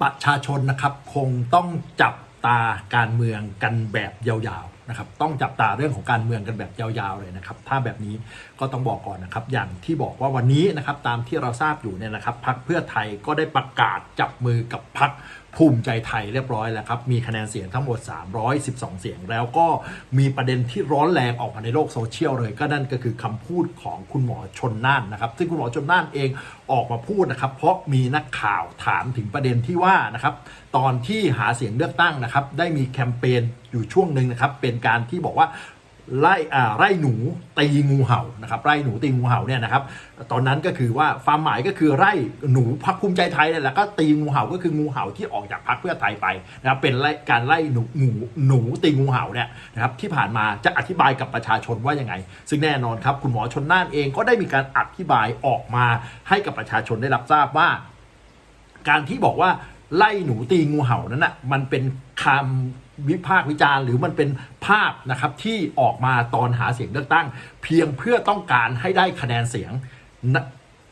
ประชาชนนะครับ คงต้องจับตาการเมืองกันแบบยาวๆนะครับต้องจับตาเรื่องของการเมืองกันแบบยาวๆเลยนะครับถ้าแบบนี้ก็ต้องบอกก่อนนะครับ อย่างที่บอกว่าวันนี้นะครับตามที่เราทราบอยู่เนี่ยนะครับพักเพื่อไทยก็ได้ประกาศจับมือกับพักภูมิใจไทยเรียบร้อยแล้วครับ มีคะแนนเสียงทั้งหมด 312 เสียง แล้วก็มีประเด็นที่ร้อนแรงออกมาในโลกโซเชียลเลย ก็นั่นก็คือคำพูดของคุณหมอชนน่านนะครับ ซึ่งคุณหมอชนน่านเองออกมาพูดนะครับ เพราะมีนักข่าวถามถึงประเด็นที่ว่านะครับ ตอนที่หาเสียงเลือกตั้งนะครับ ได้มีแคมเปญ อยู่ช่วงหนึ่งนะครับ เป็นการที่บอกว่าไล่อ่าไล่หนูตีงูเห่านะครับไล่หนูตีงูเห่าเนี่ยนะครับ ตอนนั้นก็คือว่าความหมายก็คือไล่หนูพักภูมิใจไทยเนี่ยแหละก็ตีงูเห่าก็คืองูเห่าที่ออกจากพรรคเพื่อไทยไปนะครับเป็นไล่การไล่หนูหนูหนูตีงูเห่าเนี่ยนะครับที่ผ่านมาจะอธิบายกับประชาชนว่ายังไง ซึ่งแน่นอนครับคุณหมอชนน่านเองก็ได้มีการอธิบายออกมาให้กับประชาชนได้รับทราบว่า การที่บอกว่าไล่หนูตีงูเห่านั้นน่ะมันเป็นคำ วิพากษ์วิจารณ์หรือมันเป็นภาพนะครับที่ออกมาตอนหาเสียงเลือกตั้ง เพียงเพื่อต้องการให้ได้คะแนนเสียง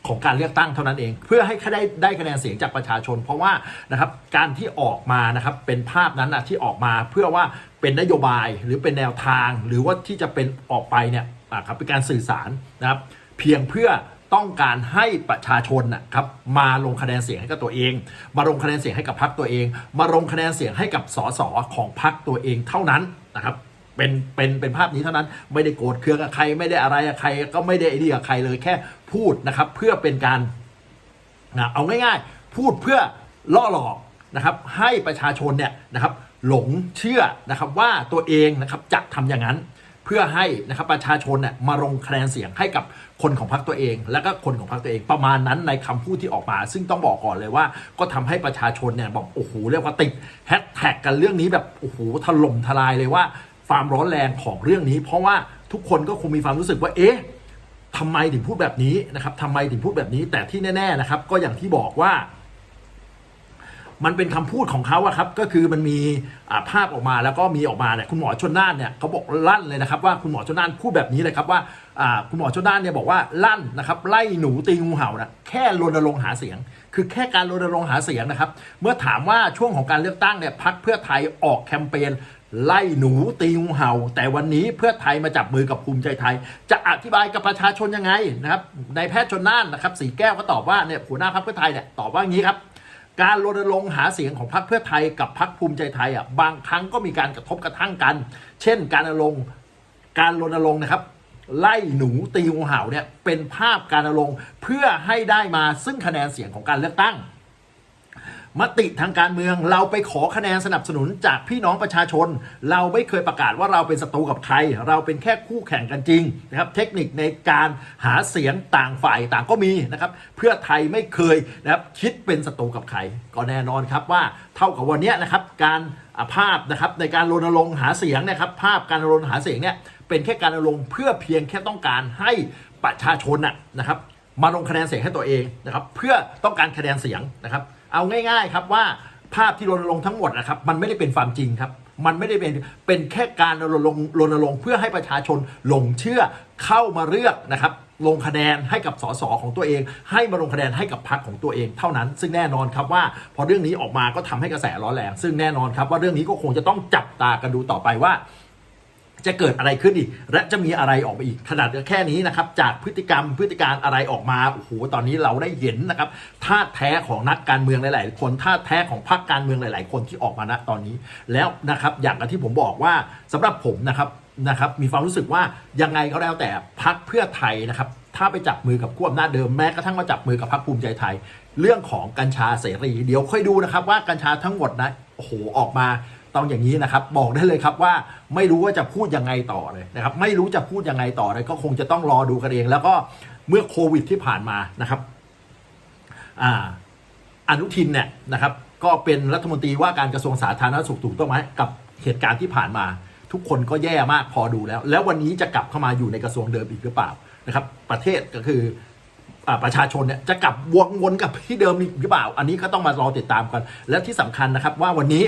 ของการเลือกตั้งเท่านั้นเอง เพื่อให้ได้ได้คะแนนเสียงจากประชาชน เพราะว่านะครับการที่ออกมานะครับเป็นภาพนั้นนะที่ออกมาเพื่อว่าเป็นนโยบายหรือเป็นแนวทาง หรือว่าที่จะเป็นออกไปเนี่ยครับเป็นการสื่อสารนะครับเพียงเพื่อ ต้องการให้ประชาชนนะครับมาลงคะแนนเสียงให้กับตัวเอง มาลงคะแนนเสียงให้กับพรรคตัวเอง มาลงคะแนนเสียงให้กับสสของพรรคตัวเองเท่านั้นนะครับเป็นเป็นเป็นภาพนี้เท่านั้นไม่ได้โกรธเคืองกับใครไม่ได้อะไรกับใครก็ไม่ได้ไอ้นี่กับใครเลยแค่พูดนะครับเพื่อเป็นการนะเอาง่ายๆ พูดเพื่อล่อหลอกนะครับให้ประชาชนเนี่ยนะครับหลงเชื่อนะครับว่าตัวเองนะครับจะทำอย่างนั้น เพื่อให้นะครับประชาชนเนี่ยมาลงคะแนนเสียงให้กับคนของพรรคตัวเอง และก็คนของพรรคตัวเองประมาณนั้นในคำพูดที่ออกมา ซึ่งต้องบอกก่อนเลยว่า ก็ทำให้ประชาชนเนี่ยบอกโอ้โหเรียกว่าติดแฮชแท็กกันเรื่องนี้แบบโอ้โหถล่มทลายเลยว่าความร้อนแรงของเรื่องนี้ เพราะว่าทุกคนก็คงมีความรู้สึกว่าเอ๊ะทำไมถึงพูดแบบนี้นะครับทำไมถึงพูดแบบนี้ แต่ที่แน่ๆนะครับ ก็อย่างที่บอกว่า มันเป็นคำพูดของเขาอะครับ ก็คือมันมีภาพออกมาแล้วก็มีออกมาเนี่ยคุณหมอชนน่านเนี่ยเขาบอกลั่นเลยนะครับว่าคุณหมอชนน่านพูดแบบนี้เลยครับว่าคุณหมอชนน่านเนี่ยบอกว่าลั่นนะครับไล่หนูตีงูเห่านะแค่รณรงค์หาเสียง คือแค่การรณรงค์หาเสียงนะครับ เมื่อถามว่าช่วงของการเลือกตั้งเนี่ยพักเพื่อไทยออกแคมเปญไล่หนูตีงูเห่า แต่วันนี้เพื่อไทยมาจับมือกับภูมิใจไทย จะอธิบายกับประชาชนยังไงนะครับในายแพทย์ชนน่านนะครับสีแก้วก็ตอบว่าเนี่ยหัวหน้าพักเพื่อไทยเนี่ยตอบว่างี้ครับ การรณรงค์หาเสียงของพรรคเพื่อไทยกับพรรคภูมิใจไทยอะบางครั้งก็มีการกระทบกระทั่งกัน เช่น การรณรงค์การรณรงค์นะครับ ไล่หนูตีงูเห่าเนี่ยเป็นภาพการรณรงค์เพื่อให้ได้มาซึ่งคะแนนเสียงของการเลือกตั้ง มติทางการเมืองเราไปขอคะแนนสนับสนุนจากพี่น้องประชาชน เราไม่เคยประกาศว่าเราเป็นศัตรูกับใคร เราเป็นแค่คู่แข่งกันจริงนะครับเทคนิคในการหาเสียงต่างฝ่ายต่างก็มีนะครับเพื่อไทยไม่เคยนะครับคิดเป็นศัตรูกับใคร ก็แน่นอนครับว่าเท่ากับวันนี้นะครับการภาพนะครับในการรณรงค์หาเสียงนะครับภาพการรณรงค์หาเสียงเนี่ยเป็นแค่การรณรงค์เพื่อเพียงแค่ต้องการให้ประชาชนน่ะนะครับมาลงคะแนนเสียงให้ตัวเองนะครับเพื่อต้องการคะแนนเสียงนะครับ เอาง่ายๆครับว่าภาพที่รณรงค์ทั้งหมดนะครับ มันไม่ได้เป็นความจริงครับ มันไม่ได้เป็นเป็นแค่การรณรงค์รณรงค์เพื่อให้ประชาชนหลงเชื่อเข้ามาเลือกนะครับลงคะแนนให้กับสสของตัวเอง ให้มาลงคะแนนให้กับพรรคของตัวเองเท่านั้น ซึ่งแน่นอนครับว่าพอเรื่องนี้ออกมาก็ทำให้กระแสร้อนแรงซึ่งแน่นอนครับว่าเรื่องนี้ก็คงจะต้องจับตากันดูต่อไปว่า จะเกิดอะไรขึ้นอีก และจะมีอะไรออกมาอีกขนาดแค่นี้นะครับ จากพฤติกรรมพฤติการอะไรออกมาโอ้โหตอนนี้เราได้เห็นนะครับท่าแท้ของนักการเมืองหลาย ๆ คนท่าแท้ของพรรคการเมืองหลาย ๆ คนที่ออกมาณตอนนี้ แล้วนะครับอย่างที่ผมบอกว่าสำหรับผมนะครับนะครับมีความรู้สึกว่ายังไงก็แล้วแต่พรรคเพื่อไทยนะครับถ้าไปจับมือกับขั้วอำนาจเดิมแม้กระทั่งมาจับมือกับพรรคภูมิใจไทย เรื่องของกัญชาเสรี เดี๋ยวค่อยดูนะครับว่ากัญชาทั้งหมดนะโอ้โหออกมา ต้องอย่างนี้นะครับ บอกได้เลยครับว่าไม่รู้ว่าจะพูดยังไงต่อเลยนะครับ ไม่รู้จะพูดยังไงต่อเลยก็คงจะต้องรอดูกันเอง แล้วก็เมื่อโควิดที่ผ่านมานะครับอ่าอนุทินเนี่ยนะครับ ก็เป็นรัฐมนตรีว่าการกระทรวงสาธารณสุขถูกต้องไหมกับเหตุการณ์ที่ผ่านมา ทุกคนก็แย่มากพอดูแล้ว แล้ววันนี้จะกลับเข้ามาอยู่ในกระทรวงเดิมอีกหรือเปล่านะครับ ประเทศก็คืออประชาชนเนี่ยจะกลับวนวนกับที่เดิมอีกหรือเปล่า อันนี้ก็ต้องมารอติดตามกัน และที่สำคัญนะครับว่าวันนี้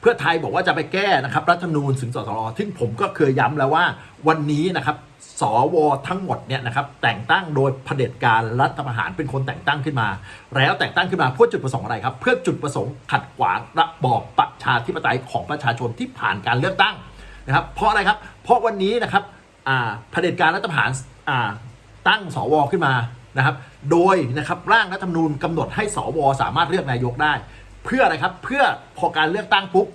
เพื่อไทยบอกว่าจะไปแก้นะครับรัฐธรรมนูญถึงสสรซึ่งผมก็เคยย้ำแล้วว่า วันนี้นะครับสวทั้งหมดเนี่ยนะครับแต่งตั้งโดยเผด็จการรัฐประหารเป็นคนแต่งตั้งขึ้นมา แล้วแต่งตั้งขึ้นมาเพื่อจุดประสงค์อะไรครับ เพื่อจุดประสงค์ขัดขวางระบอบประชาธิปไตยของประชาชนที่ผ่านการเลือกตั้งนะครับ เพราะอะไรครับ เพราะวันนี้นะครับเผด็จการรัฐประหารตั้งสวขึ้นมานะครับ โดยนะครับร่างรัฐธรรมนูญกำหนดให้สวสามารถเลือกนายกได้ เพื่ออะไรครับ เพื่อพอการเลือกตั้งปุ๊บ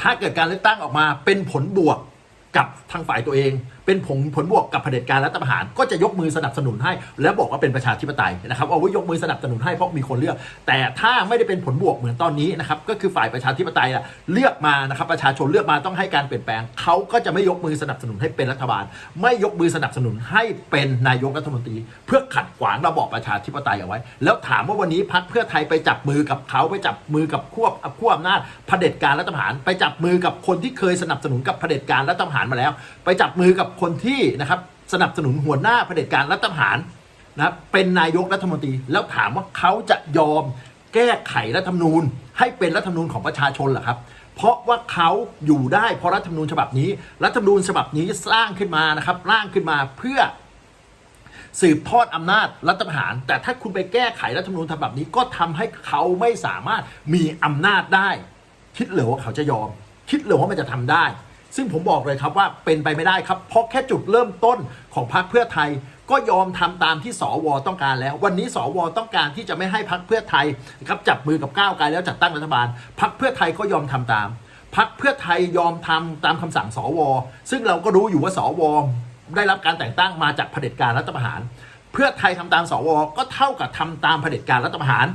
ถ้าเกิดการเลือกตั้งออกมาเป็นผลบวกกับทางฝ่ายตัวเองเป็นผลผลบวกกับเผด็จการรัฐประหารก็จะยกมือสนับสนุนให้ แล้วบอกว่าเป็นประชาธิปไตยนะครับเอาไว้ยกมือสนับสนุนให้เพราะมีคนเลือก แต่ถ้าไม่ได้เป็นผลบวกเหมือนตอนนี้นะครับก็คือฝ่ายประชาธิปไตยอะเลือกมานะครับประชาชนเลือกมาต้องให้การเปลี่ยนแปลงเขาก็จะไม่ยกมือสนับสนุนให้เป็นรัฐบาล ไม่ยกมือสนับสนุนให้เป็นนายกรัฐมนตรี เพื่อขัดขวางระบอบประชาธิปไตยเอาไว้ แล้วถามว่าวันนี้พักเพื่อไทยไปจับมือกับเขาไปจับมือกับควบขั้วอำนาจเผด็จการรัฐประหาร ไปจับมือกับคนที่เคยสนับสนุนกับเผด็จการรัฐประหารมาแล้ว ไปจับมือกับคนที่นะครับสนับสนุนหัวหน้าเผด็จการรัฐประหารนะรเป็นนายกรัฐมนตรีแล้วถามว่าเขาจะยอมแก้ไขรัฐธรรมนูญ ให้เป็นรัฐธรรมนูญของประชาชนเหรอครับ เพราะว่าเขาอยู่ได้เพราะรัฐธรรมนูญฉบับนี้ รัฐธรรมนูญฉบับนี้สร้างขึ้นมานะครับร่างขึ้นมาเพื่อสืบทอดอำนาจรัฐประหาร แต่ถ้าคุณไปแก้ไขรัฐธรรมนูญฉบับนี้ก็ทำให้เขาไม่สามารถมีอำนาจได้ คิดเหรือว่าเขาจะยอม คิดเหรือว่ามันจะทำได้ ซึ่งผมบอกเลยครับว่าเป็นไปไม่ได้ครับ เพราะแค่จุดเริ่มต้นของพรรคเพื่อไทย ก็ยอมทำตามที่สวต้องการแล้ว วันนี้สวต้องการที่จะไม่ให้พรรคเพื่อไทยครับจับมือกับก้าวไกลแล้วจัดตั้งรัฐบาลพรรคเพื่อไทยก็ยอมทำตามพรรคเพื่อไทยยอมทำตามคำสั่งสว ซึ่งเราก็รู้อยู่ว่าสวได้รับการแต่งตั้งมาจากเผด็จการรัฐประหาร เพื่อไทยทำตามสว ก็เท่ากับทำตามเผด็จการรัฐประหาร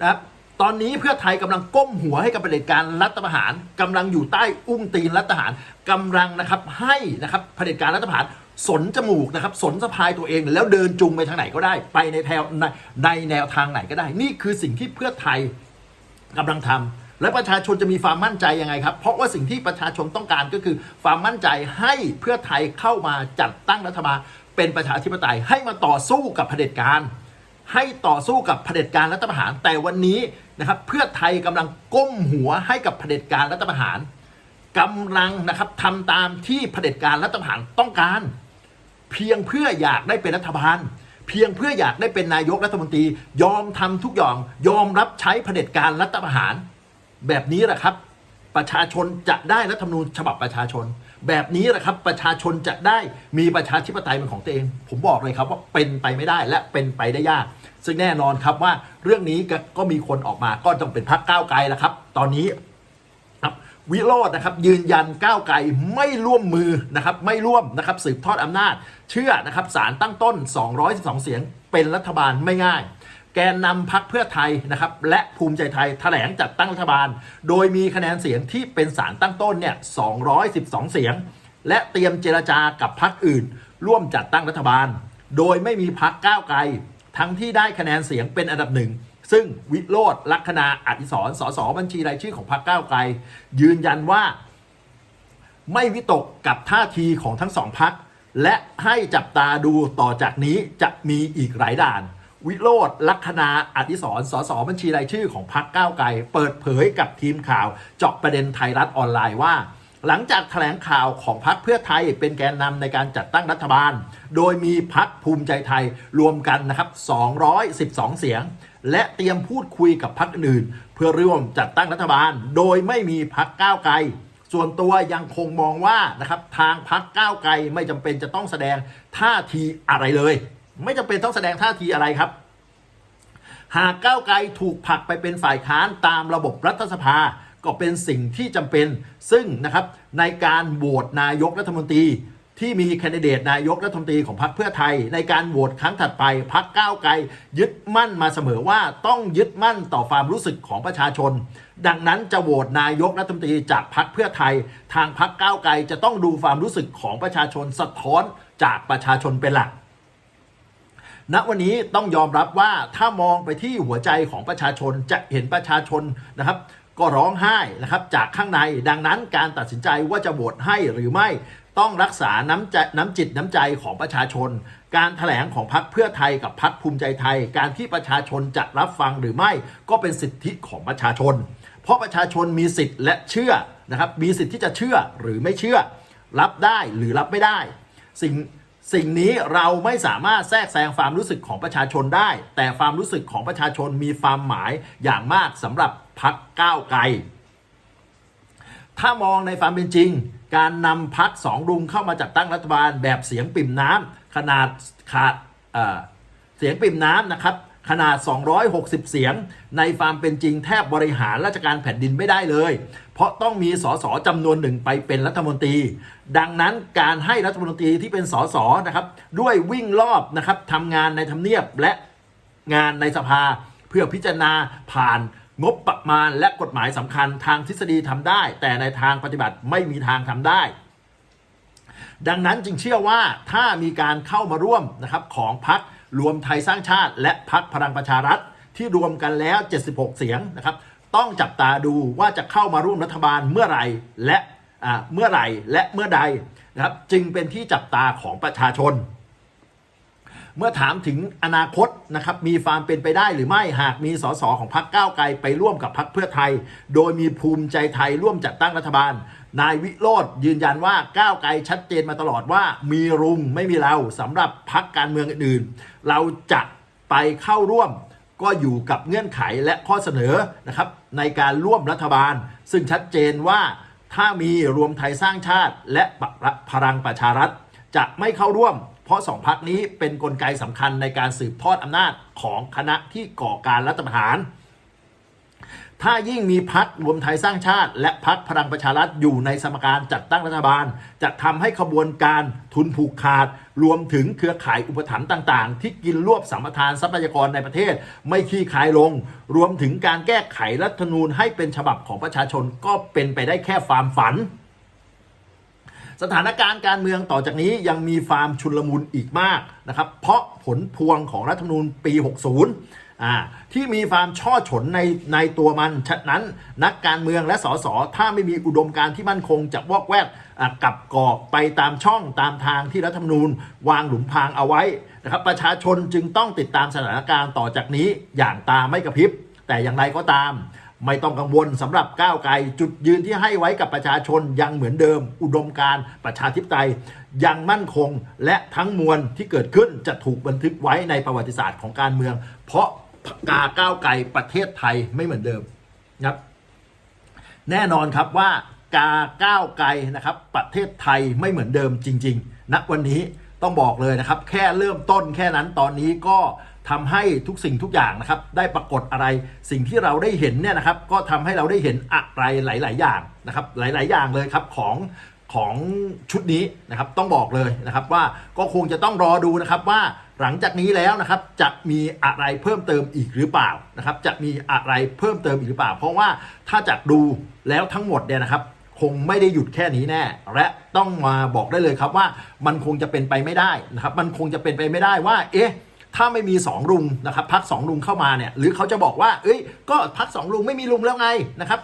นะครับ ตอนนี้เพื่อไทยกำลังก้มหัวให้กับเผด็จการรัฐประหารกำลังอยู่ใต้อุ้งตีนรัฐประหารกำลังนะครับให้นะครับเผด็จการรัฐประหารสนจมูกนะครับสนสะพายตัวเอง แล้วเดินจุงไปทางไหนก็ได้ ไปในแถวในในแนวทางไหนก็ได้ นี่คือสิ่งที่เพื่อไทยกำลังทำและประชาชนจะมีความมั่นใจยังไงครับ เพราะว่าสิ่งที่ประชาชนต้องการก็คือความมั่นใจให้เพื่อไทยเข้ามาจัดตั้งรัฐบาลเป็นประชาธิปไตยให้มาต่อสู้กับเผด็จการให้ต่อสู้กับเผด็จการรัฐประหาร แต่วันนี้ นะครับเพื่อไทยกำลังก้มหัวให้กับเผด็จการรัฐประหารกำลังนะครับทำตามที่เผด็จการรัฐประหารต้องการ เพียงเพื่ออยากได้เป็นรัฐบาล เพียงเพื่ออยากได้เป็นนายกรัฐมนตรี ยอมทำทุกอย่างยอมรับใช้เผด็จการรัฐประหาร แบบนี้แหละครับ ประชาชนจะได้รัฐธรรมนูญฉบับประชาชน แบบนี้แหละครับประชาชนจะได้มีประชาธิปไตยเป็นของตัวเอง ผมบอกเลยครับว่าเป็นไปไม่ได้และเป็นไปได้ยาก ซึ่งแน่นอนครับว่าเรื่องนี้ก็มีคนออกมาก็ต้องเป็นพรรคก้าวไกลแล้วครับ ตอนนี้ครับวิโรจน์นะครับยืนยันก้าวไกลไม่ร่วมมือนะครับไม่ร่วมนะครับสืบทอดอำนาจ เชื่อนะครับสารตั้งต้น 212 เสียงเป็นรัฐบาลไม่ง่าย แกนนำพักเพื่อไทยนะครับ และภูมิใจไทยแถลงจัดตั้งรัฐบาล โดยมีคะแนนเสียงที่เป็นสารตั้งต้นเนี่ย212 เสียง และเตรียมเจรจากับพักอื่น ร่วมจัดตั้งรัฐบาล โดยไม่มีพักก้าวไกล ทั้งที่ได้คะแนนเสียงเป็นอันดับหนึ่งซึ่งวิโรธลัคนาอดิศรสสบัญชีรายชื่อของพรรคก้าวไกล ยืนยันว่า ไม่วิตกกับท่าทีของทั้งสองพักและให้จับตาดูต่อจากนี้จะมีอีกหลายด่าน วิโรธลัคนาอดิศรสสบัญชีรายชื่อของพรรคก้าวไกล เปิดเผยกับทีมข่าว เจาะประเด็นไทยรัฐออนไลน์ว่า หลังจากแถลงข่าวของพรรคเพื่อไทยเป็นแกนนำในการจัดตั้งรัฐบาล โดยมีพรรคภูมิใจไทยรวมกันนะครับ 212 เสียง และเตรียมพูดคุยกับพรรคอื่น เพื่อร่วมจัดตั้งรัฐบาล โดยไม่มีพรรคก้าวไกลส่วนตัวยังคงมองว่านะครับทางพรรคก้าวไกลไม่จำเป็นจะต้องแสดงท่าทีอะไรเลย ไม่จำเป็นต้องแสดงท่าทีอะไรครับ หากก้าวไกลถูกผลักไปเป็นฝ่ายค้านตามระบบรัฐสภาก็เป็นสิ่งที่จำเป็น ซึ่งนะครับในการโหวตนายกรัฐมนตรี ที่มีแคนดิเดตนายกรัฐมนตรีของพรรคเพื่อไทย ในการโหวตครั้งถัดไปพรรคก้าวไกล ยึดมั่นมาเสมอว่าต้องยึดมั่นต่อความรู้สึกของประชาชน ดังนั้นจะโหวตนายกรัฐมนตรีจากพรรคเพื่อไทย ทางพรรคก้าวไกลจะต้องดูความรู้สึกของประชาชนสะท้อนจากประชาชนเป็นหลัก ณวันนี้ต้องยอมรับว่าถ้ามองไปที่หัวใจของประชาชนจะเห็นประชาชนนะครับก็ร้องไห้นะครับจากข้างในดังนั้นการตัดสินใจว่าจะโหวตให้หรือไม่ต้องรักษาน้ำใจน้ำจิตน้ำใจของประชาชน การถแถลงของพรรคเพื่อไทยกับพรรคภูมิใจไทย การที่ประชาชนจะรับฟังหรือไม่ก็เป็นสิทธิของประชาชน เพราะประชาชนมีสิทธิ์และเชื่อนะครับมีสิทธิ์ที่จะเชื่อหรือไม่เชื่อ รับได้หรือรับไม่ได้ สิ่ง สิ่งนี้เราไม่สามารถแทรกแซงความรู้สึกของประชาชนได้ แต่ความรู้สึกของประชาชนมีความหมายอย่างมากสำหรับพักก้าวไกล ถ้ามองในความเป็นจริง การนำพักสองรุงเข้ามาจัดตั้งรัฐบาลแบบเสียงปิ่มน้ำขนาดขาดเเสียงปิ่มน้ำนะครับขนาด 260 เสียง ในความเป็นจริงแทบบริหารราชการแผ่นดินไม่ได้เลย เพราะต้องมีสสจำนวนหนึ่งไปเป็นรัฐมนตรี ดังนั้นการให้รัฐมนตรีที่เป็นสสนะครับ ด้วยวิ่งรอบนะครับทำงานในทำเนียบและงานในสภา เพื่อพิจารณาผ่านงบประมาณและกฎหมายสำคัญทางทฤษฎีทำได้ แต่ในทางปฏิบัติไม่มีทางทำได้ ดังนั้นจึงเชื่อว่าถ้ามีการเข้ามาร่วมนะครับของพักรวมไทยสร้างชาติ และพักพลังประชารัฐที่รวมกันแล้ว 76 เสียงนะครับ ต้องจับตาดูว่าจะเข้ามาร่วมรัฐบาลเมื่อไหร่และเมื่อไหร่และเมื่อใดนะครับจึงเป็นที่จับตาของประชาชน เมื่อถามถึงอนาคตนะครับมีความเป็นไปได้หรือไม่หากมีสสของพรรคก้าวไกลไปร่วมกับพรรคเพื่อไทย โดยมีภูมิใจไทยร่วมจัดตั้งรัฐบาล นายวิโรธยืนยันว่าก้าวไกลชัดเจนมาตลอดว่า มีรุงไม่มีเราสำหรับพรรคการเมืองอื่น เราจะไปเข้าร่วม ก็อยู่กับเงื่อนไขและข้อเสนอนะครับในการร่วมรัฐบาล ซึ่งชัดเจนว่าถ้ามีรวมไทยสร้างชาติ และพลังประชารัฐ จะไม่เข้าร่วม เพราะสองพักนี้เป็นนกลไกสำคัญในการสืบทอดอำนาจของคณะที่ก่อการรัฐประหาร ถ้ายิ่งมีพักรวมไทยสร้างชาติ และพักพลังประชารัฐอยู่ในสมการจัดตั้งรัฐบาล จะทำให้ขบวนการทุนผูกขาด รวมถึงเครือข่ายอุปถัมภ์ต่าง ๆ ที่กินรวบสัมปทานทรัพยากรในประเทศ ไม่ขี้คายลง รวมถึงการแก้ไขรัฐธรรมนูญให้เป็นฉบับของประชาชนก็เป็นไปได้แค่ความฝันสถานการณ์การเมืองต่อจากนี้ยังมีความชุลมุนอีกมากนะครับ เพราะผลพวงของรัฐธรรมนูญปี 60 อ่าที่มีความช่อฉนในในตัวมัน ฉะนั้นนักการเมืองและสสถ้าไม่มีอุดมการที่มั่นคงจะวอกแวกกับกอกไปตามช่องตามทางที่รัฐธรรมนูญ วางหลุมพรางเอาไว้นะครับประชาชนจึงต้องติดตามสถานการณ์ต่อจากนี้อย่างตาไม่กระพริบ แต่อย่างไรก็ตาม ไม่ต้องกังวลสำหรับก้าวไกลจุดยืนที่ให้ไว้กับประชาชนยังเหมือนเดิม อุดมการประชาธิปไตยยังมั่นคงและทั้งมวลที่เกิดขึ้นจะถูกบันทึกไว้ในประวัติศาสตร์ของการเมือง เพราะ กาก้าวไกลประเทศไทยไม่เหมือนเดิมนะครับ แน่นอนครับว่ากาก้าวไกลนะครับ ประเทศไทยไม่เหมือนเดิมจริงๆณวันนี้ต้องบอกเลยนะครับ แค่เริ่มต้นแค่นั้นตอนนี้ก็ทำให้ทุกสิ่งทุกอย่างนะครับ ได้ปรากฏอะไรสิ่งที่เราได้เห็นเนี่ยนะครับ ก็ทำให้เราได้เห็นอะไรหลาย ๆ อย่างนะครับ หลาย ๆ อย่างเลยครับของของชุดนี้นะครับ ต้องบอกเลยนะครับว่าก็คงจะต้องรอดูนะครับว่า หลังจากนี้แล้วนะครับจะมีอะไรเพิ่มเติมอีกหรือเปล่านะครับ จะมีอะไรเพิ่มเติมอีกหรือเปล่า เพราะว่าถ้าจากดูแล้วทั้งหมดเนี่ยนะครับ คงไม่ได้หยุดแค่นี้แน่ และต้องมาบอกได้เลยครับว่ามันคงจะเป็นไปไม่ได้นะครับ มันคงจะเป็นไปไม่ได้ว่า เอ๊ะถ้าไม่มีสองลุงนะครับพักสองลุงเข้ามาเนี่ยหรือเขาจะบอกว่า เอ้ย ก็พักสองลุงไม่มีลุงแล้วไงนะครับ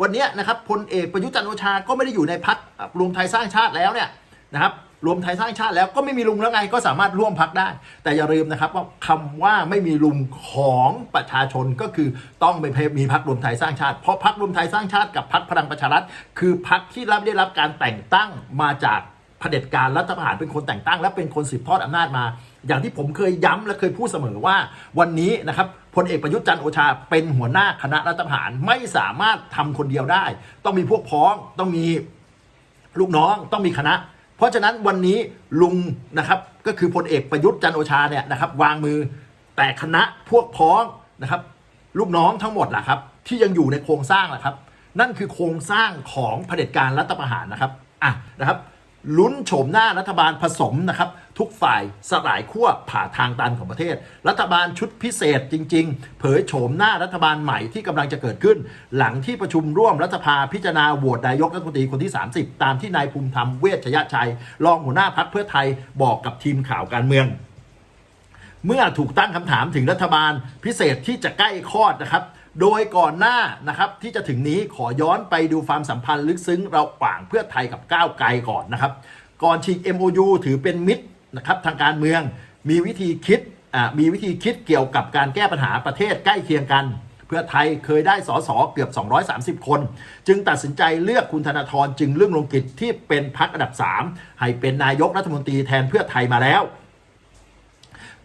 วันนี้นะครับพลเอกประยุทธ์จันโอชาก็ไม่ได้อยู่ในพักรวมไทยสร้างชาติแล้วเนี่ยนะครับ รวมไทยสร้างชาติแล้วก็ไม่มีลุงแล้วไงก็สามารถร่วมพักได้ แต่อย่าลืมนะครับว่าคำว่าไม่มีลุงของประชาชนก็คือต้องไปมีพักรวมไทยสร้างชาติ เพราะพักรวมไทยสร้างชาติกับพักพลังประชารัฐ คือพักที่รับได้รับการแต่งตั้งมาจากเผด็จการรัฐประหารเป็นคนแต่งตั้ง และเป็นคนสืบทอดอำนาจมา อย่างที่ผมเคยย้ำและเคยพูดเสมอว่า วันนี้นะครับพลเอกประยุทธ์จันทร์โอชาเป็นหัวหน้าคณะรัฐประหารไม่สามารถทำคนเดียวได้ ต้องมีพวกพ้องต้องมีลูกน้องต้องมีคณะ ราะฉะนั้นวันนี้ลุงนะครับก็คือพลเอกประยุทธ์จันโอชาเนี่ยนะครับวางมือแต่คณะพวกพ้องนะครับลูกน้องทั้งหมดแหละครับที่ยังอยู่ในโครงสร้างแหละครับ นั่นคือโครงสร้างของเผด็จการรัฐประหารนะครับอะนะครับ ลุ้นโฉมหน้ารัฐบาลผสมนะครับ ทุกฝ่ายสลายขั้วผ่าทางตันของประเทศ รัฐบาลชุดพิเศษจริง ๆ เผยโฉมหน้ารัฐบาลใหม่ที่กำลังจะเกิดขึ้น หลังที่ประชุมร่วมรัฐภาพิจารณาโหวตนายกรัฐมนตรีคนที่ 30 ตามที่นายภูมิธรรมเวชยชัย รองหัวหน้าพักเพื่อไทยบอกกับทีมข่าวการเมือง เมื่อถูกตั้งคำถามถึงรัฐบาลพิเศษที่จะใกล้คลอดนะครับ โดยก่อนหน้านะครับที่จะถึงนี้ขอย้อนไปดูความสัมพันธ์ลึกซึ้งเราหว่างเพื่อไทยกับก้าวไกลก่อนนะครับ ก่อนฉีก MOU ถือเป็นมิตรนะครับทางการเมืองมีวิธีคิดมีวิธีคิดเกี่ยวกับการแก้ปัญหาประเทศใกล้เคียงกัน เพื่อไทยเคยได้สสเกือบ 230 คน จึงตัดสินใจเลือกคุณธนาธรจึงเรื่องลงกิจที่เป็นพักอันดับ 3 ให้เป็นนายกรัฐมนตรีแทนเพื่อไทยมาแล้ว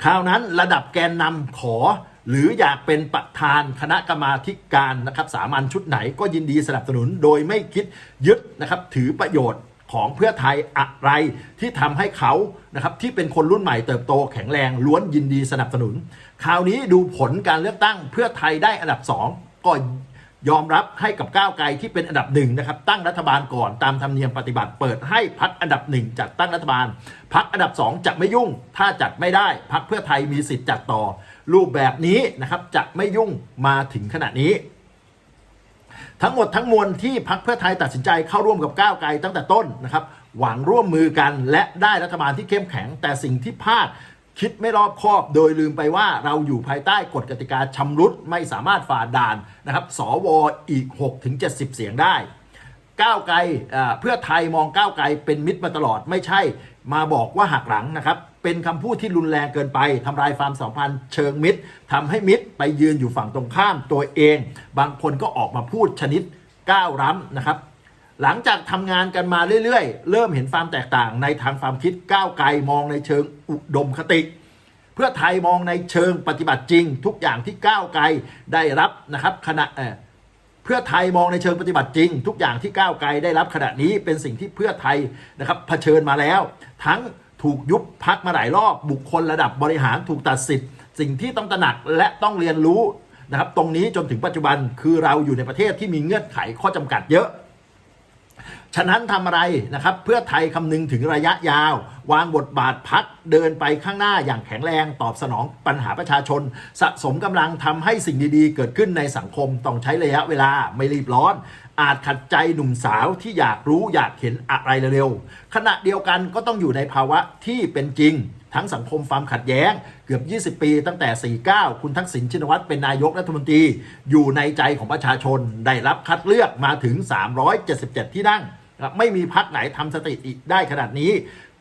คราวนั้นระดับแกนนำขอ หรืออยากเป็นประธานคณะกรรมาการนะครับสามัญชุดไหนก็ยินดีสนับสนุนโดยไม่คิดยึดนะครับถือประโยชน์ของเพื่อไทยอะไรที่ทำให้เขานะครับที่เป็นคนรุ่นใหม่เติบโตแข็งแรงล้วนยินดีสนับสนุน คราวนี้ดูผลการเลือกตั้งเพื่อไทยได้อันดับ 2 ก็ยอมรับให้กับก้าวไกลที่เป็นอันดับหนึ่งนะครับตั้งรัฐบาลก่อนตามธรรมเนียมปฏิบัติ เปิดให้พักอันดับหนึ่งจัดตั้งรัฐบาลพักอันดับสองจะไม่ยุ่ง ถ้าจัดไม่ได้พักเพื่อไทยมีสิทธิ์จัดต่อ รูปแบบนี้นะครับจะไม่ยุ่งมาถึงขณะนี้ ทั้งหมดทั้งมวลที่พักเพื่อไทยตัดสินใจเข้าร่วมกับก้าวไกลตั้งแต่ต้นนะครับ หวังร่วมมือกันและได้รัฐบาลที่เข้มแข็ง แต่สิ่งที่พลาดคิดไม่รอบคอบ โดยลืมไปว่าเราอยู่ภายใต้กฎกติกาชำรุดไม่สามารถฝ่าด่านนะครับ สวอีก 6-70 เสียงได้ก้าวไกลเพื่อไทยมองก้าวไกลเป็นมิตรมาตลอดไม่ใช่มาบอกว่าหักหลังนะครับ เป็นคำพูดที่รุนแรงเกินไปทำลายความสัมพันธ์เชิงมิตรทำให้มิตรไปยืนอยู่ฝั่งตรงข้ามตัวเอง บางคนก็ออกมาพูดชนิดก้าวร้ำนะครับหลังจากทำงานกันมาเรื่อยๆ เริ่มเห็นความแตกต่างในทางความคิดก้าวไกลมองในเชิงอุดมคติ เพื่อไทยมองในเชิงปฏิบัติจริง ทุกอย่างที่ก้าวไกลได้รับนะครับขณะเพื่อไทยมองในเชิงปฏิบัติจริง ทุกอย่างที่ก้าวไกลได้รับขณะนี้เป็นสิ่งที่เพื่อไทยนะครับเผชิญมาแล้ว ทั้ง ถูกยุบพักมาหลายรอบ บุคคลระดับบริหารถูกตัดสิทธิ์ สิ่งที่ต้องตระหนักและต้องเรียนรู้นะครับ ตรงนี้จนถึงปัจจุบันคือเราอยู่ในประเทศที่มีเงื่อนไขข้อจำกัดเยอะ ฉะนั้นทำอะไรนะครับ เพื่อไทยคำนึงถึงระยะยาว วางบทบาทพักเดินไปข้างหน้าอย่างแข็งแรงตอบสนองปัญหาประชาชน สะสมกำลังทำให้สิ่งดีๆ เกิดขึ้นในสังคมต้องใช้ระยะเวลาไม่รีบร้อน อาจขัดใจหนุ่มสาวที่อยากรู้อยากเห็นอะไรเร็วๆขณะเดียวกันก็ต้องอยู่ในภาวะที่เป็นจริงทั้งสังคมความขัดแย้งเกือบ 20 ปี ตั้งแต่ 49 คุณทักษิณชินวัตรเป็นนายกรัฐมนตรี อยู่ในใจของประชาชนได้รับคัดเลือกมาถึง 377 ที่นั่ง ไม่มีพักไหนทำสถิติได้ขนาดนี้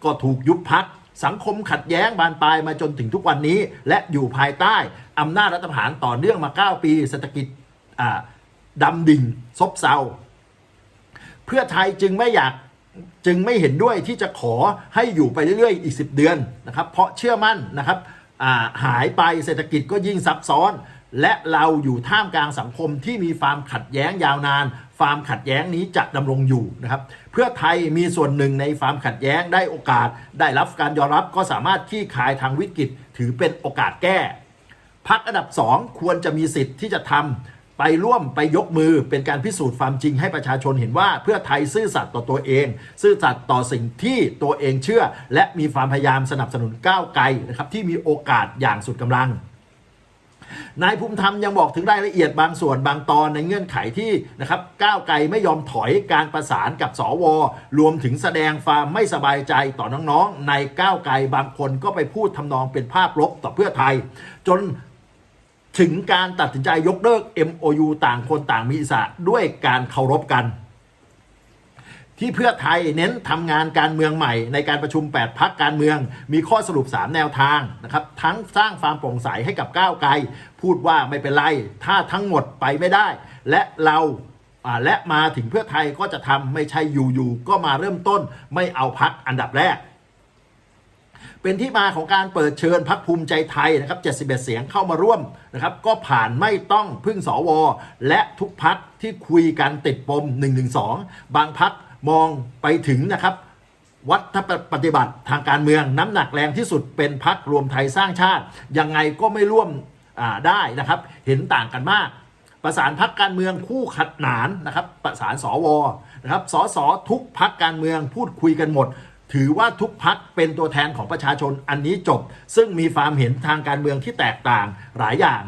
ก็ถูกยุบพักสังคมขัดแย้งบานปลายมาจนถึงทุกวันนี้ และอยู่ภายใต้อำนาจรัฐประหารต่อเนื่องมา 9 ปีเศรษฐกิจดำดิ่ง ซบเซาเพื่อไทยจึงไม่อยากจึงไม่เห็นด้วยที่จะขอให้อยู่ไปเรื่อยๆ อีก 10 เดือนนะครับ เพราะเชื่อมั่นนะครับาหายไปเศรษฐกิจก็ยิ่งซับซ้อน และเราอยู่ท่ามกลางสังคมที่มีความขัดแย้งยาวนาน ความขัดแย้งนี้จะดำรงอยู่นะครับ เพื่อไทยมีส่วนหนึ่งในความขัดแย้งได้โอกาส ได้รับการยอมรับก็สามารถขี้คายทางวิกฤตถือเป็นโอกาสแก้พักอันดับ 2 ควรจะมีสิทธิ์ที่จะทำไปร่วมไปยกมือเป็นการพิสูจน์ความจริงให้ประชาชนเห็นว่าเพื่อไทยซื่อสัตย์ต่อตัวเอง ซื่อสัตย์ต่อสิ่งที่ตัวเองเชื่อ และมีความพยายามสนับสนุนก้าวไกลนะครับที่มีโอกาสอย่างสุดกำลัง นายภูมิธรรมยังบอกถึงรายละเอียดบางส่วนบางตอนในเงื่อนไขที่นะครับก้าวไกลไม่ยอมถอยการประสานกับสว รวมถึงแสดงความไม่สบายใจต่อน้องๆ ในก้าวไกลบางคนก็ไปพูดทำนองเป็นภาพลบต่อเพื่อไทย จนถึงการตัดสินใจยกเลิก MOU ต่างคนต่างมีอิสระด้วยการเคารพกัน ที่เพื่อไทยเน้นทำงานการเมืองใหม่ ในการประชุม 8 พักการเมือง มีข้อสรุป 3 แนวทางนะครับ ทั้งสร้างความโปร่งใสให้กับก้าวไกล พูดว่าไม่เป็นไร ถ้าทั้งหมดไปไม่ได้ และเราและมาถึงเพื่อไทยก็จะทำไม่ใช่อยู่ๆก็มาเริ่มต้นไม่เอาพักอันดับแรก เป็นที่มาของการเปิดเชิญพักภูมิใจไทยนะครับ 71 เสียงเข้ามาร่วมนะครับ ก็ผ่านไม่ต้องพึ่งสวและทุกพักที่คุยกันติดปม 112 บางพัก มองไปถึงนะครับ วัฒนปฏิบัติทางการเมืองน้ำหนักแรงที่สุดเป็นพักรวมไทยสร้างชาติ ยังไงก็ไม่ร่วมได้นะครับ เห็นต่างกันมาก ประสานพักการเมืองคู่ขัดหนานนะครับ ประสานสวนะครับสสทุกพักการเมืองพูดคุยกันหมด ถือว่าทุกพักเป็นตัวแทนของประชาชนอันนี้จบ ซึ่งมีความเห็นทางการเมืองที่แตกต่างหลายอย่าง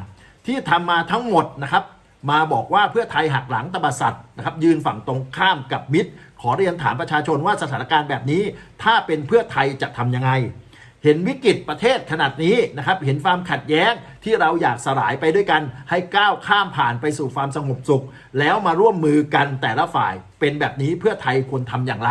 ที่ทำมาทั้งหมดนะครับ มาบอกว่าเพื่อไทยหักหลังตบสัตว์นะครับยืนฝั่งตรงข้ามกับมิตร ขอเรียนถามประชาชนว่าสถานการณ์แบบนี้ ถ้าเป็นเพื่อไทยจะทำยังไง เห็นวิกฤตประเทศขนาดนี้นะครับเห็นความขัดแย้งที่เราอยากสลายไปด้วยกัน ให้ก้าวข้ามผ่านไปสู่ความสงบสุข แล้วมาร่วมมือกันแต่ละฝ่ายเป็นแบบนี้เพื่อไทยควรทำอย่างไร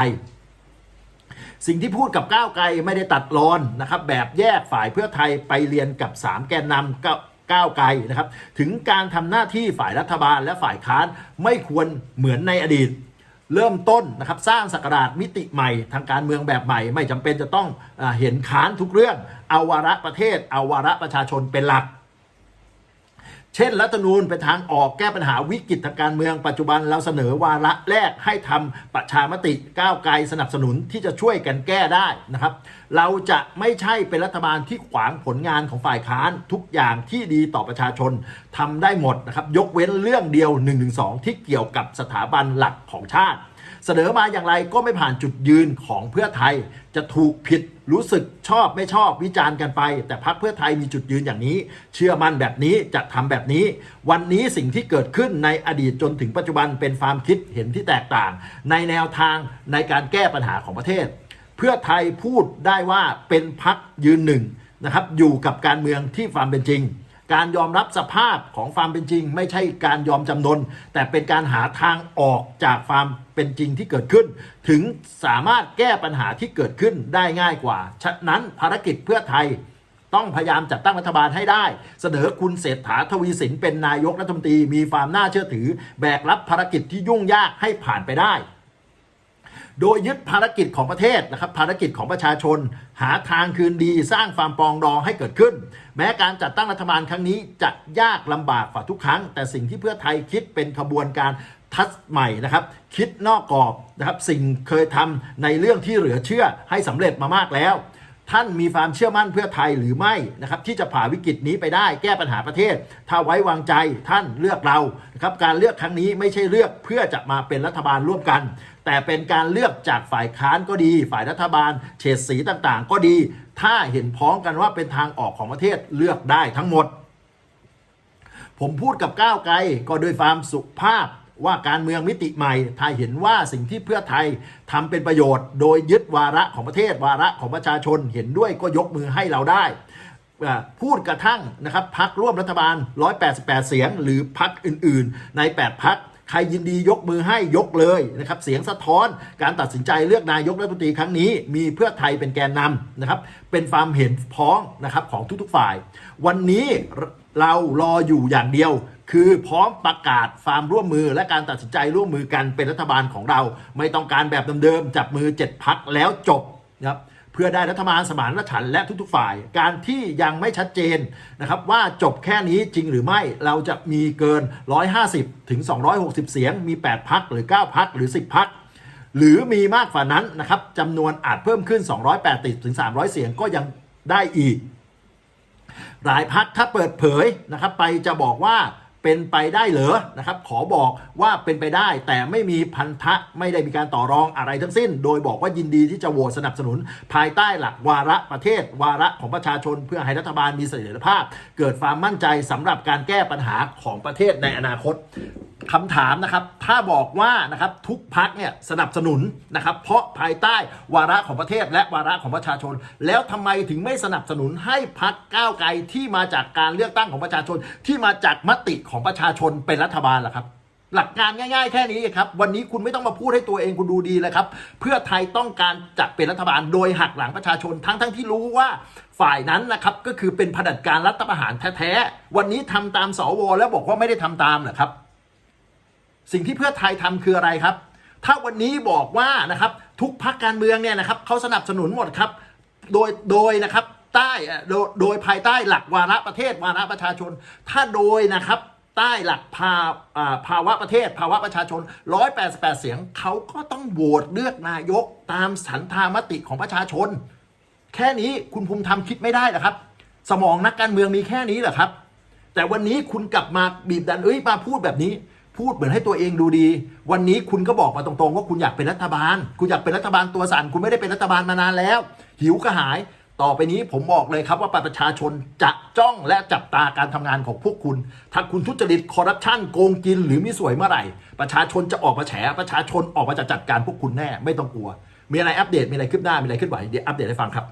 สิ่งที่พูดกับก้าวไกลไม่ได้ตัดรอนนะครับแบบแยกฝ่ายเพื่อไทยไปเรียนกับ 3 แกนนำ ก้าวไกลนะครับ ถึงการทำหน้าที่ฝ่ายรัฐบาลและฝ่ายค้านไม่ควรเหมือนในอดีต เริ่มต้นนะครับสร้างสกราชมิติใหม่ ทางการเมืองแบบใหม่ ไม่จำเป็นจะต้องอเห็นค้านทุกเรื่อง เอาวาระประเทศ เอาวาระประชาชนเป็นหลัก เช่น รัฐธรรมนูญเป็นทางออกแก้ปัญหาวิกฤตทางการเมืองปัจจุบันเราเสนอวาระแรกให้ทำประชามติก้าวไกลสนับสนุนที่จะช่วยกันแก้ได้นะครับ เราจะไม่ใช่เป็นรัฐบาลที่ขวางผลงานของฝ่ายค้านทุกอย่างที่ดีต่อประชาชนทำได้หมดนะครับ ยกเว้นเรื่องเดียว1-2ที่เกี่ยวกับสถาบันหลักของชาติ เสนอมาอย่างไรก็ไม่ผ่านจุดยืนของเพื่อไทย จะถูกผิดรู้สึกชอบไม่ชอบวิจารณ์กันไป แต่พักเพื่อไทยมีจุดยืนอย่างนี้ เชื่อมั่นแบบนี้จะทำแบบนี้ วันนี้สิ่งที่เกิดขึ้นในอดีตจนถึงปัจจุบันเป็นความคิดเห็นที่แตกต่าง ในแนวทางในการแก้ปัญหาของประเทศ เพื่อไทยพูดได้ว่าเป็นพักยืนหนึ่งนะครับอยู่กับการเมืองที่ความเป็นจริง การยอมรับสภาพของความเป็นจริง ไม่ใช่การยอมจำนน แต่เป็นการหาทางออกจากความเป็นจริงที่เกิดขึ้น ถึงสามารถแก้ปัญหาที่เกิดขึ้นได้ง่ายกว่า ฉะนั้นภารกิจเพื่อไทยต้องพยายามจัดตั้งรัฐบาลให้ได้ เสนอคุณเศรษฐาทวีสินเป็นนายกรัฐมนตรีมีความน่าเชื่อถือ แบกรับภารกิจที่ยุ่งยากให้ผ่านไปได้ โดยยึดภารกิจของประเทศนะครับภารกิจของประชาชน หาทางคืนดีสร้างความปองดองให้เกิดขึ้น แม้การจัดตั้งรัฐบาลครั้งนี้จะยากลำบากกว่าทุกครั้ง แต่สิ่งที่เพื่อไทยคิดเป็นขบวนการทัศใหม่นะครับ คิดนอกกรอบนะครับ สิ่งเคยทำในเรื่องที่เหลือเชื่อให้สำเร็จมามากแล้ว ท่านมีความเชื่อมั่นเพื่อไทยหรือไม่นะครับที่จะผ่าวิกฤตนี้ไปได้แก้ปัญหาประเทศ ถ้าไว้วางใจท่านเลือกเรานะครับการเลือกครั้งนี้ไม่ใช่เลือกเพื่อจะมาเป็นรัฐบาลร่วมกัน แต่เป็นการเลือกจากฝ่ายค้านก็ดี ฝ่ายรัฐบาล เฉดสีต่างๆ ก็ดี ถ้าเห็นพ้องกันว่าเป็นทางออกของประเทศเลือกได้ทั้งหมด ผมพูดกับก้าวไกลก็โดยความสุภาพ ว่าการเมืองมิติใหม่ไทยเห็นว่าสิ่งที่เพื่อไทยทำเป็นประโยชน์ โดยยึดวาระของประเทศ วาระของประชาชนเห็นด้วยก็ยกมือให้เราได้ พูดกระทั่งนะครับพักร่วมรัฐบาล 188 เสียง หรือพักอื่นๆ ใน 8 พัก ใครยินดียกมือให้ยกเลยนะครับเสียงสะท้อนการตัดสินใจเลือกนายกรัฐมนตรีครั้งนี้ มีเพื่อไทยเป็นแกนนำนะครับเป็นความเห็นพ้องนะครับของทุกๆฝ่าย วันนี้เรารออยู่อย่างเดียวคือพร้อมประกาศความร่วมมือและการตัดสินใจร่วมมือกันเป็นรัฐบาลของเรา ไม่ต้องการแบบเดิมๆจับมือ 7 พักแล้วจบนะครับ พื่อได้รัฐบาลสมานฉันและทุกๆฝ่าย การที่ยังไม่ชัดเจนนะครับว่าจบแค่นี้จริงหรือไม่เราจะมีเกิน 150 ถึง 260 เสียง มี 8 พักหรือ 9 พักหรือ 10 พัก หรือมีมากกว่านั้นนะครับจำนวนอาจเพิ่มขึ้น 280 ถึง 300 เสียงก็ยังได้อีก หลายพักถ้าเปิดเผยนะครับไปจะบอกว่า เป็นไปได้เหรอนะครับขอบอกว่าเป็นไปได้แต่ไม่มีพันธะไม่ได้มีการต่อรองอะไรทั้งสิ้น โดยบอกว่ายินดีที่จะโหวตสนับสนุน ภายใต้หลักวาระประเทศ วาระของประชาชน เพื่อให้รัฐบาลมีเสถียรภาพ เกิดความมั่นใจสำหรับการแก้ปัญหาของประเทศในอนาคตคำถามนะครับ ถ้าบอกว่านะครับทุกพักเนี่ยสนับสนุนนะครับ เพราะภายใต้วาระของประเทศและวาระของประชาชน แล้วทำไมถึงไม่สนับสนุนให้พักก้าวไกลที่มาจากการเลือกตั้งของประชาชนที่มาจากมติของประชาชนเป็นรัฐบาลล่ะครับ หลักการง่าย ๆ แค่นี้ครับ วันนี้คุณไม่ต้องมาพูดให้ตัวเองคุณดูดีเลยครับ เพื่อไทยต้องการจะเป็นรัฐบาลโดยหักหลังประชาชนทั้งๆทที่รู้ว่าฝ่ายนั้นนะครับก็คือเป็นผดัดการรัฐประหารแท้ๆวันนี้ทำตามสวแล้วบอกว่าไม่ได้ทำตามเหรอครับ สิ่งที่เพื่อไทยทำคืออะไรครับ ถ้าวันนี้บอกว่านะครับทุกพักการเมืองเนี่ยนะครับเขาสนับสนุนหมดครับ โดยโดยนะครับใต้โดยภายใต้หลักวาระประเทศวาระประชาชน ถ้าโดยนะครับ ใต้หลักภาาภาวะประเทศ ภาวะประชาชน 188 เสียงเขาก็ต้องโหวตเลือกนายกตามสันธามติของประชาชน แค่นี้คุณภูมิธรรมคิดไม่ได้หรอครับ สมองนักการเมืองมีแค่นี้เหรอครับ แต่วันนี้คุณกลับมาบีบดันเอ้ยมาพูดแบบนี้ พูดเหมือนให้ตัวเองดูดี วันนี้คุณก็บอกมาตรงๆ ว่าคุณอยากเป็นรัฐบาล คุณอยากเป็นรัฐบาลตัวสั่นคุณไม่ได้เป็นรัฐบาลมานานแล้ว หิวกระหาย ต่อไปนี้ผมบอกเลยครับว่าประชาชนจะจ้องและจับตาการทำงานของพวกคุณ ถ้าคุณทุจริตคอร์รัปชันโกงกินหรือมีสวยเมื่อไหร่ ประชาชนจะออกมาแฉประชาชนออกมาจะจัดการพวกคุณแน่ไม่ต้องกลัว มีอะไรอัปเดตมีอะไรขึ้นหน้ามีอะไรขึ้นไหวเดี๋ยวอัปเดตให้ฟังครับ